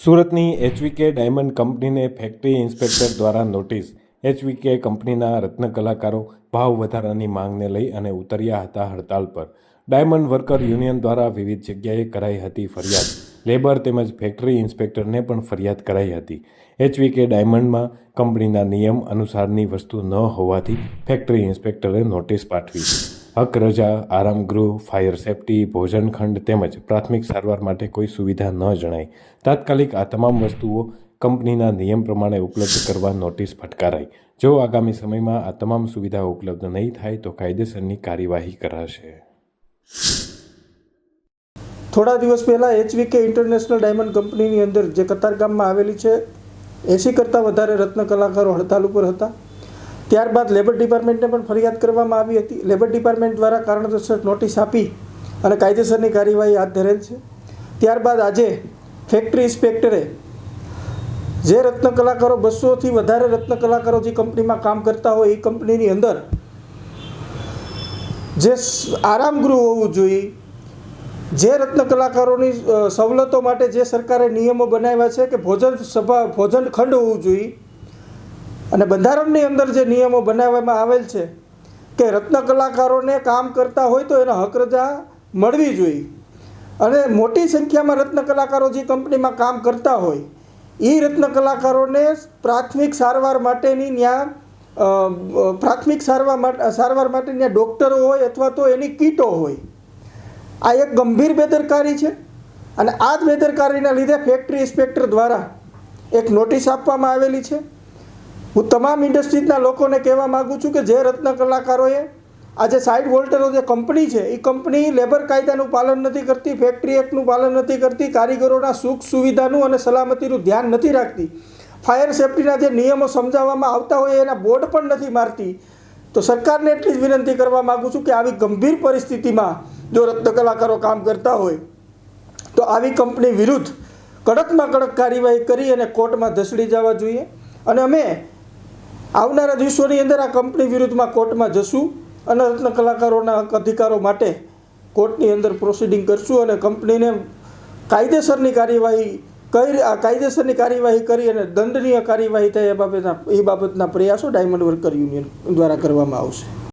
સુરતની HVK diamond કંપનીને factory inspector દ્વારા નોટિસ એચવીકે કંપનીના રત્ન કલાકારો ભાવ વધારાની માંગને લઈ અને ઉતર્યા હતા હડતાલ પર. ડાયમંડ વર્કર યુનિયન દ્વારા વિવિધ જગ્યાએ કરાઈ હતી ફરિયાદ. લેબર તેમજ ફેક્ટરી ઇન્સ્પેક્ટરને પણ ફરિયાદ કરાઈ હતી. એચવીકે ડાયમંડમાં કંપનીના નિયમ અનુસારની વસ્તુ ન હોવાથી ફેક્ટરી ઇન્સ્પેક્ટરે નોટિસ પાઠવી. હક રજા આરામગૃહ, ફાયર સેફટી, ભોજનખંડ તેમજ પ્રાથમિક સારવાર માટે કોઈ સુવિધા ન જણાય. તાત્કાલિક આ તમામ વસ્તુઓ કંપનીના નિયમ પ્રમાણે ઉપલબ્ધ કરવા નોટિસ ફટકારાઈ. જો આગામી સમયમાં આ તમામ સુવિધા ઉપલબ્ધ નહીં થાય, તો કાયદેસરની કાર્યવાહી કરાશે. થોડા દિવસ પહેલાં એચવીકે ઇન્ટરનેશનલ ડાયમંડ કંપનીની અંદર, જે કતારગામમાં આવેલી છે, એંસી કરતાં વધારે રત્ન કલાકારો હડતાલ ઉપર હતા. ત્યારબાદ લેબર ડિપાર્ટમેન્ટને પણ ફરિયાદ કરવામાં આવી હતી. લેબર ડિપાર્ટમેન્ટ દ્વારા કારણોસર નોટિસ આપી અને કાયદેસરની કાર્યવાહી હાથ ધરેલ છે. ત્યારબાદ આજે ફેક્ટરી ઇન્સ્પેક્ટરે જે રત્ન કલાકારો બસોથી વધારે રત્ન કલાકારો જે કંપનીમાં કામ કરતા હોય એ કંપનીની અંદર જે આરામગૃહ હોવું જોઈએ, જે રત્ન કલાકારોની સવલતો માટે જે સરકારે નિયમો બનાવ્યા છે કે ભોજન સભા, ભોજન ખંડ હોવું જોઈએ અને બંધારણની અંદર જે નિયમો બનાવવામાં આવેલ છે કે રત્ન કલાકારોને કામ કરતા હોય તો એને હક રજા મળવી જોઈએ. અને મોટી સંખ્યામાં રત્ન કલાકારો જે કંપનીમાં કામ કરતા હોય એ રત્ન કલાકારોને પ્રાથમિક સારવાર માટેની ત્યાં પ્રાથમિક સારવાર માટે સારવાર માટે ત્યાં ડૉક્ટરો હોય અથવા તો એની કીટો હોય. આ એક ગંભીર બેદરકારી છે અને આ જ બેદરકારીના લીધે ફેક્ટરી ઇન્સ્પેક્ટર દ્વારા એક નોટિસ આપવામાં આવેલી છે. હું તમામ ઇન્ડસ્ટ્રીઝના લોકોને કહેવા માગું છું કે જે રત્ન કલાકારોએ આજે સાઇડ વોલ્ટરો જે કંપની છે, એ કંપની લેબર કાયદાનું પાલન નથી કરતી, ફેક્ટરી એક્ટનું પાલન નથી કરતી, કારીગરોના સુખ સુવિધાનું અને સલામતીનું ધ્યાન નથી રાખતી. ફાયર સેફટીના જે નિયમો સમજાવવામાં આવતા હોય એના બોર્ડ પણ નથી મારતી. તો સરકારને એટલી જ વિનંતી કરવા માગું છું કે આવી ગંભીર પરિસ્થિતિમાં જો રત્ન કલાકારો કામ કરતા હોય, તો આવી કંપની વિરુદ્ધ કડકમાં કડક કાર્યવાહી કરી અને કોર્ટમાં ધસડી જવા જોઈએ. અને અમે આવનારા દિવસોની અંદર આ કંપની વિરુદ્ધમાં કોર્ટમાં જશું અને રત્ન કલાકારોના હક અધિકારો માટે કોર્ટની અંદર પ્રોસિડિંગ કરશું અને કંપનીને કાયદેસરની કાર્યવાહી કઈ કાયદેસરની કાર્યવાહી કરી અને દંડનીય કાર્યવાહી થાય એ બાબતના એ બાબતના પ્રયાસો ડાયમંડ વર્કર યુનિયન દ્વારા કરવામાં આવશે.